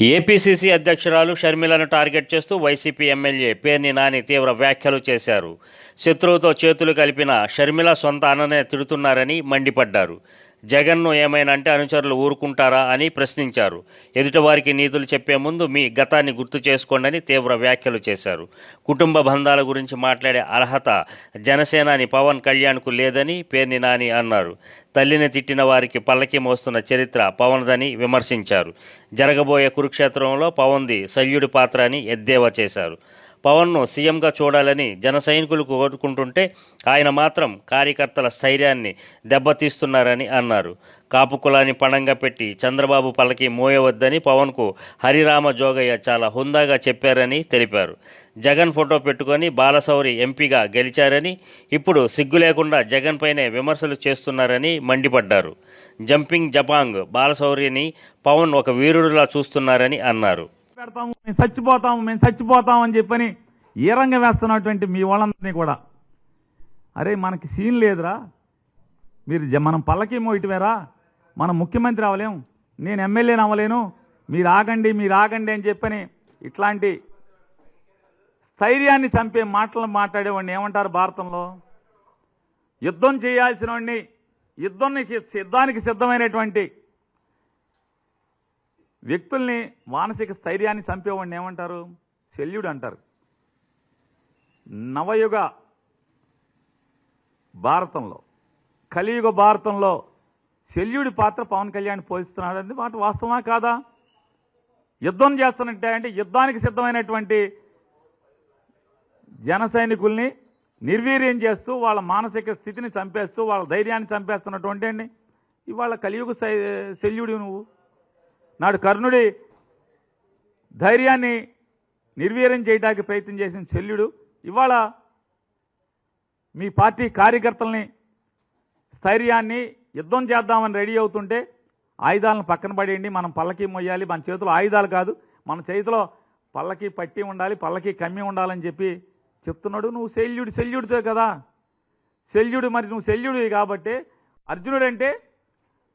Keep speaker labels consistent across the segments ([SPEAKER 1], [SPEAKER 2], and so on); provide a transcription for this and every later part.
[SPEAKER 1] APCC అధ్యక్షురాలు షర్మిలను target చేస్తూ వైసీపీ ఎమ్మెల్యే పేర్ని నాని తీవ్ర వ్యాఖ్యలు చేశారు. శత్రువుతో చేతులు కలిపిన షర్మిల సొంత అన్ననే తిడుతున్నారని మండిపడ్డారు. జగన్ను ఏమైనా అంటే అనుచరులు ఊరుకుంటారా అని ప్రశ్నించారు. ఎదుటివారికి నీతులు చెప్పే ముందు మీ గతాన్ని గుర్తు చేసుకోండి తీవ్ర వ్యాఖ్యలు చేశారు. కుటుంబ బంధాల గురించి మాట్లాడే అర్హత జనసేనాని పవన్ కళ్యాణ్కు లేదని పేర్ని నాని అన్నారు. తల్లిని తిట్టిన వారికి పల్లకి మోస్తున్న చరిత్ర పవన్దని విమర్శించారు. జరగబోయే కురుక్షేత్రంలో పవన్ది శల్యుడి పాత్ర అని ఎద్దేవా చేశారు. పవన్ను సీఎంగా చూడాలని జన సైనికులు కోరుకుంటుంటే ఆయన మాత్రం కార్యకర్తల స్థైర్యాన్ని దెబ్బతీస్తున్నారని అన్నారు. కాపు కులాన్ని పణంగా పెట్టి చంద్రబాబు పల్లకి మోయవద్దని పవన్కు హరిరామ జోగయ్య చాలా హుందాగా చెప్పారని తెలిపారు. జగన్ ఫోటో పెట్టుకొని బాలశౌరి ఎంపీగా గెలిచారని ఇప్పుడు సిగ్గు లేకుండా జగన్ పైనే విమర్శలు చేస్తున్నారని మండిపడ్డారు. జంపింగ్ జపాంగ్ బాలశౌరిని పవన్ ఒక వీరుడిలా చూస్తున్నారని అన్నారు.
[SPEAKER 2] పెడతాము మేము చచ్చిపోతాము మేము చచ్చిపోతాము అని చెప్పని ఈరంగ వేస్తున్నటువంటి మీ వాళ్ళందరినీ కూడా. అరే మనకి సీన్ లేదురా. మీరు మనం పల్లకి ఇటువేరా మనం ముఖ్యమంత్రి అవ్వలేం. నేను ఎమ్మెల్యేని అవ్వలేను. మీరు ఆగండి మీరు ఆగండి అని చెప్పని ఇట్లాంటి స్థైర్యాన్ని చంపే మాటలు మాట్లాడేవాడిని ఏమంటారు భారతంలో? యుద్ధం చేయాల్సిన వాడిని యుద్ధానికి యుద్ధానికి సిద్ధమైనటువంటి వ్యక్తుల్ని మానసిక స్థైర్యాన్ని చంపేవాడిని ఏమంటారు? శల్యుడు అంటారు. నవయుగ భారతంలో కలియుగ భారతంలో శల్యుడి పాత్ర పవన్ కళ్యాణ్ పోషిస్తున్నాడు అది మాట వాస్తవమా కాదా? యుద్ధం చేస్తున్నట్టే అంటే యుద్ధానికి సిద్ధమైనటువంటి జన సైనికుల్ని నిర్వీర్యం చేస్తూ వాళ్ళ మానసిక స్థితిని చంపేస్తూ వాళ్ళ ధైర్యాన్ని చంపేస్తున్నటువంటి అండి ఇవాళ కలియుగ శై- శల్యుడు నువ్వు. నాడు కర్ణుడి ధైర్యాన్ని నిర్వీర్యం చేయడానికి ప్రయత్నం చేసిన శల్యుడు ఇవాళ మీ పార్టీ కార్యకర్తల్ని స్థైర్యాన్ని యుద్ధం చేద్దామని రెడీ అవుతుంటే ఆయుధాలను పక్కన పడేయండి మనం పల్లకి మొయ్యాలి మన చేతిలో ఆయుధాలు కాదు మన చేతిలో పల్లకి పట్టి ఉండాలి పల్లకి కమ్మి ఉండాలని చెప్పి చెప్తున్నాడు. నువ్వు శల్యుడు శల్యుడితో కదా. శల్యుడు మరి నువ్వు శల్యుడివి కాబట్టి అర్జునుడు అంటే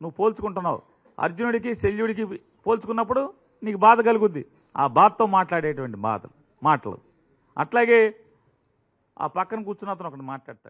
[SPEAKER 2] నువ్వు పోల్చుకుంటున్నావు. అర్జునుడికి శల్యుడికి పోల్చుకున్నప్పుడు నీకు బాధ కలుగుద్ది. ఆ బాధతో మాట్లాడేటువంటి బాధలు మాటలు. అట్లాగే ఆ పక్కన కూర్చున్న అతను ఒకటి మాట్లాడతాడు.